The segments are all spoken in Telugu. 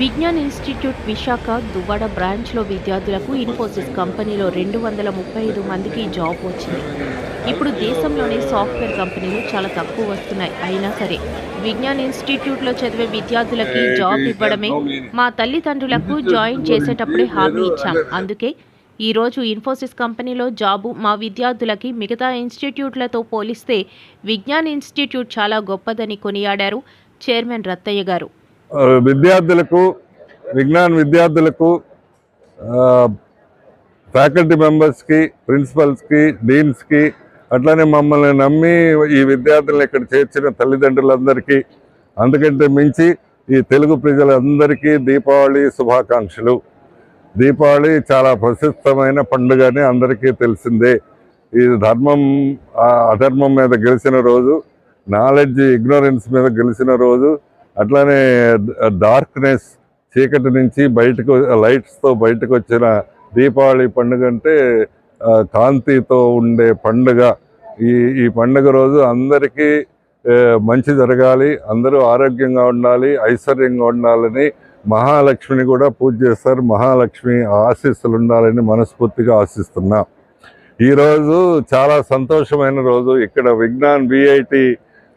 విజ్ఞాన్ ఇన్స్టిట్యూట్ విశాఖ దువ్వాడ బ్రాంచ్లో విద్యార్థులకు ఇన్ఫోసిస్ కంపెనీలో రెండు వందల ముప్పై ఐదు మందికి జాబ్ వచ్చింది. ఇప్పుడు దేశంలోనే సాఫ్ట్వేర్ కంపెనీలు చాలా తక్కువ వస్తున్నాయి. అయినా సరే విజ్ఞాన్ ఇన్స్టిట్యూట్లో చదివే విద్యార్థులకి జాబ్ ఇవ్వడమే మా తల్లిదండ్రులకు జాయిన్ చేసేటప్పుడే హామీ ఇచ్చాం. అందుకే ఈ రోజు ఇన్ఫోసిస్ కంపెనీలో జాబు మా విద్యార్థులకి మిగతా ఇన్స్టిట్యూట్లతో పోలిస్తే విజ్ఞాన్ ఇన్స్టిట్యూట్ చాలా గొప్పదని కొనియాడారు చైర్మన్ రత్తయ్య గారు. విద్యార్థులకు విజ్ఞాన్ విద్యార్థులకు ఫ్యాకల్టీ మెంబర్స్కి ప్రిన్సిపల్స్కి డీన్స్కి అట్లానే మమ్మల్ని నమ్మి ఈ విద్యార్థులను ఇక్కడ చేర్చిన తల్లిదండ్రులందరికీ అందుకంటే మించి ఈ తెలుగు ప్రజలందరికీ దీపావళి శుభాకాంక్షలు. దీపావళి చాలా ప్రసిద్ధమైన పండుగ అని అందరికీ తెలిసిందే. ఈ ధర్మం అధర్మం మీద గెలిచిన రోజు నాలెడ్జ్ ఇగ్నోరెన్స్ మీద గెలిచిన రోజు అట్లానే డార్క్నెస్ చీకటి నుంచి బయటకు లైట్స్తో బయటకు వచ్చిన దీపావళి పండుగ అంటే కాంతితో ఉండే పండుగ. ఈ ఈ పండుగ రోజు అందరికీ మంచి జరగాలి అందరూ ఆరోగ్యంగా ఉండాలి ఐశ్వర్యంగా ఉండాలని మహాలక్ష్మిని కూడా పూజ చేస్తారు. మహాలక్ష్మి ఆశీస్సులు ఉండాలని మనస్ఫూర్తిగా ఆశిస్తున్నా. ఈరోజు చాలా సంతోషమైన రోజు. ఇక్కడ విజ్ఞాన్ విఐటి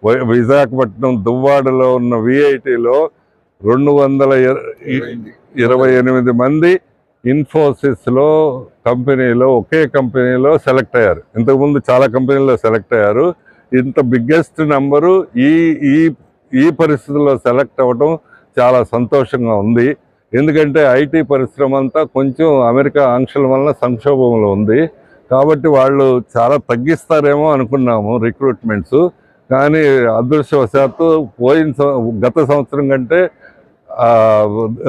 విశాఖపట్నం దువ్వాడలో ఉన్న విఐటిలో రెండు వందల ఇరవై ఎనిమిది మంది ఇన్ఫోసిస్లో కంపెనీలో ఒకే కంపెనీలో సెలెక్ట్ అయ్యారు. ఇంతకుముందు చాలా కంపెనీల్లో సెలెక్ట్ అయ్యారు. ఇంత బిగ్గెస్ట్ నెంబరు ఈ ఈ ఈ పరిస్థితుల్లో సెలెక్ట్ అవ్వడం చాలా సంతోషంగా ఉంది. ఎందుకంటే ఐటీ పరిశ్రమ అంతా కొంచెం అమెరికా ఆంక్షల వలన సంక్షోభంలో ఉంది. కాబట్టి వాళ్ళు చాలా తగ్గిస్తారేమో అనుకున్నాము రిక్రూట్మెంట్స్. కానీ అదృష్టవశాత్తు పోయిన గత సంవత్సరం కంటే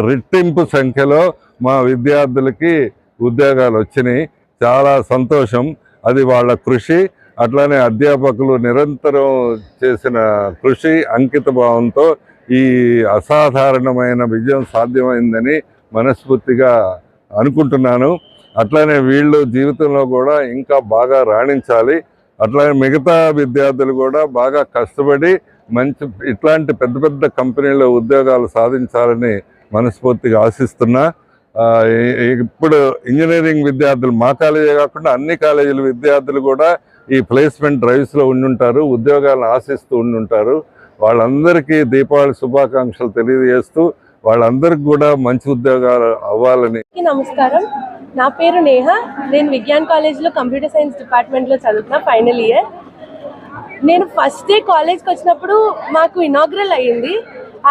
రెట్టింపు సంఖ్యలో మా విద్యార్థులకి ఉద్యోగాలు వచ్చినాయి. చాలా సంతోషం. అది వాళ్ళ కృషి. అట్లానే అధ్యాపకులు నిరంతరం చేసిన కృషి అంకిత భావంతో ఈ అసాధారణమైన విజయం సాధ్యమైందని మనస్ఫూర్తిగా అనుకుంటున్నాను. అట్లానే వీళ్ళు జీవితంలో కూడా ఇంకా బాగా రాణించాలి. అట్లాగే మిగతా విద్యార్థులు కూడా బాగా కష్టపడి మంచి ఇట్లాంటి పెద్ద పెద్ద కంపెనీలో ఉద్యోగాలు సాధించాలని మనస్ఫూర్తిగా ఆశిస్తున్నా. ఇప్పుడు ఇంజనీరింగ్ విద్యార్థులు మా కాలేజీ కాకుండా అన్ని కాలేజీల విద్యార్థులు కూడా ఈ ప్లేస్మెంట్ డ్రైవ్స్లో ఉండుంటారు ఉద్యోగాలను ఆశిస్తూ ఉండుంటారు. వాళ్ళందరికీ దీపావళి శుభాకాంక్షలు తెలియజేస్తూ వాళ్ళందరికి కూడా మంచి ఉద్యోగాలు అవ్వాలని. నమస్కారం. నా పేరు నేహ. నేను విజ్ఞాన్ కాలేజ్లో కంప్యూటర్ సైన్స్ డిపార్ట్మెంట్లో చదువుతున్నా ఫైనల్ ఇయర్. నేను ఫస్ట్ డే కాలేజ్కి వచ్చినప్పుడు మాకు ఇనాగ్రల్ అయ్యింది.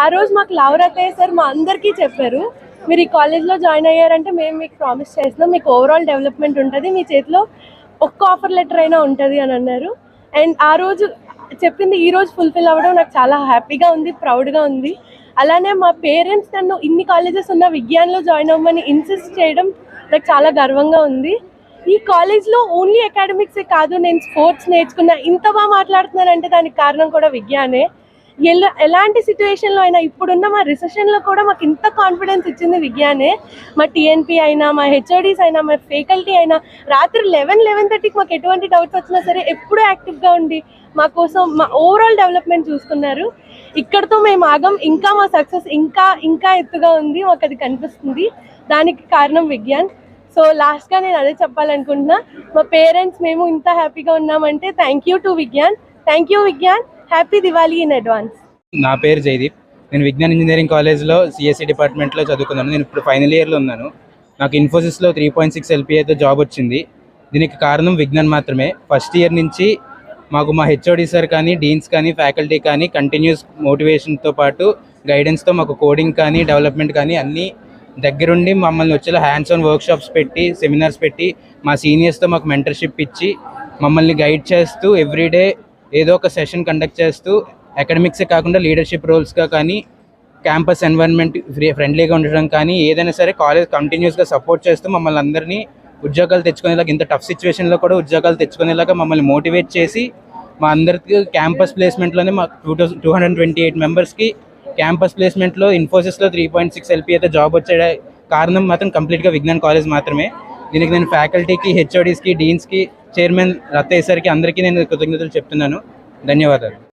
ఆ రోజు మాకు లావరాతయ్య సార్ మా అందరికీ చెప్పారు మీరు ఈ కాలేజ్లో జాయిన్ అయ్యారంటే మేము మీకు ప్రామిస్ చేస్తున్నాం. మీకు ఓవరాల్ డెవలప్మెంట్ ఉంటుంది. మీ చేతిలో ఒక్క ఆఫర్ లెటర్ అయినా ఉంటుంది అని అన్నారు. అండ్ ఆ రోజు చెప్పింది ఈ రోజు ఫుల్ఫిల్ అవ్వడం నాకు చాలా హ్యాపీగా ఉంది ప్రౌడ్గా ఉంది. అలానే మా పేరెంట్స్ నన్ను ఇన్ని కాలేజెస్ ఉన్న విజ్ఞాన్లో జాయిన్ అవ్వమని ఇన్సిస్ట్ చేయడం నాకు చాలా గర్వంగా ఉంది. ఈ కాలేజ్లో ఓన్లీ అకాడమిక్సే కాదు నేను స్పోర్ట్స్ నేర్చుకున్నా. ఇంత బాగా మాట్లాడుతున్నానంటే దానికి కారణం కూడా విజ్ఞానే. ఎలా ఎలాంటి సిచ్యువేషన్లో అయినా ఇప్పుడున్న మా రిసెషన్లో కూడా మాకు ఇంత కాన్ఫిడెన్స్ ఇచ్చింది విజ్ఞానే. మా టీఎన్పీ అయినా మా హెచ్ఓడీస్ అయినా మా ఫేకల్టీ అయినా రాత్రి లెవెన్ లెవెన్ థర్టీకి మాకు ఎటువంటి డౌట్స్ వచ్చినా సరే ఎప్పుడూ యాక్టివ్గా ఉండి మా కోసం మా ఓవరాల్ డెవలప్మెంట్ చూసుకున్నారు. ఇక్కడతో మేము ఆగం. ఇంకా మా సక్సెస్ ఇంకా ఇంకా ఎత్తుగా ఉంది మాకు అది కనిపిస్తుంది. దానికి కారణం విజ్ఞాన్. సో లాస్ట్గా నేను అదే చెప్పాలనుకుంటున్నా. మా పేరెంట్స్ మేము ఇంత హ్యాపీగా ఉన్నామంటే thank you to Vignan. Thank you Vignan. Happy Diwali in advance నా పేరు జయదీప్. నేను విజ్ఞాన్ ఇంజనీరింగ్ కాలేజ్లో సిఎస్సి డిపార్ట్మెంట్లో చదువుకున్నాను. నేను ఇప్పుడు ఫైనల్ ఇయర్లో ఉన్నాను. నాకు ఇన్ఫోసిస్లో త్రీ పాయింట్ సిక్స్ ఎల్పిఐతో జాబ్ వచ్చింది. దీనికి కారణం విజ్ఞాన్ మాత్రమే. ఫస్ట్ ఇయర్ నుంచి మాకు మా హెచ్ఓడి సార్ కానీ డీన్స్ కానీ ఫ్యాకల్టీ కానీ కంటిన్యూస్ మోటివేషన్తో పాటు గైడెన్స్తో మాకు కోడింగ్ కానీ డెవలప్మెంట్ కానీ అన్నీ దగ్గరుండి మమ్మల్ని వచ్చేలా హ్యాండ్స్ ఆన్ వర్క్షాప్స్ పెట్టి సెమినార్స్ పెట్టి మా సీనియర్స్తో మాకు మెంటర్షిప్ ఇచ్చి మమ్మల్ని గైడ్ చేస్తూ ఎవ్రీడే ఏదో ఒక సెషన్ కండక్ట్ చేస్తూ అకాడమిక్సే కాకుండా లీడర్షిప్ రోల్స్గా కానీ క్యాంపస్ ఎన్వైరన్మెంట్ ఫ్రీ ఫ్రెండ్లీగా ఉండడం కానీ ఏదైనా సరే కాలేజ్ కంటిన్యూస్గా సపోర్ట్ చేస్తూ మమ్మల్ని అందరినీ ఉద్యోగాలు తెచ్చుకునేలాగా ఇంత టఫ్ సిచ్యువేషన్లో కూడా ఉద్యోగాలు తెచ్చుకునేలాగా మమ్మల్ని మోటివేట్ చేసి మా అందరికి క్యాంపస్ ప్లేస్మెంట్లోనే మా two thousand two hundred twenty eight మెంబర్స్కి క్యాంపస్ ప్లేస్మెంట్లో ఇన్ఫోసిస్లో త్రీ పాయింట్ సిక్స్ ఎల్పీ అయితే జాబ్ వచ్చే కారణం మాత్రం కంప్లీట్గా విజ్ఞాన్ కాలేజ్ మాత్రమే. దీనికి నేను ఫ్యాకల్టీకి హెచ్ఓడీస్కి డీన్స్కి చైర్మన్ రత్తయ్య సార్కి అందరికీ నేను కృతజ్ఞతలు చెప్తున్నాను. ధన్యవాదాలు.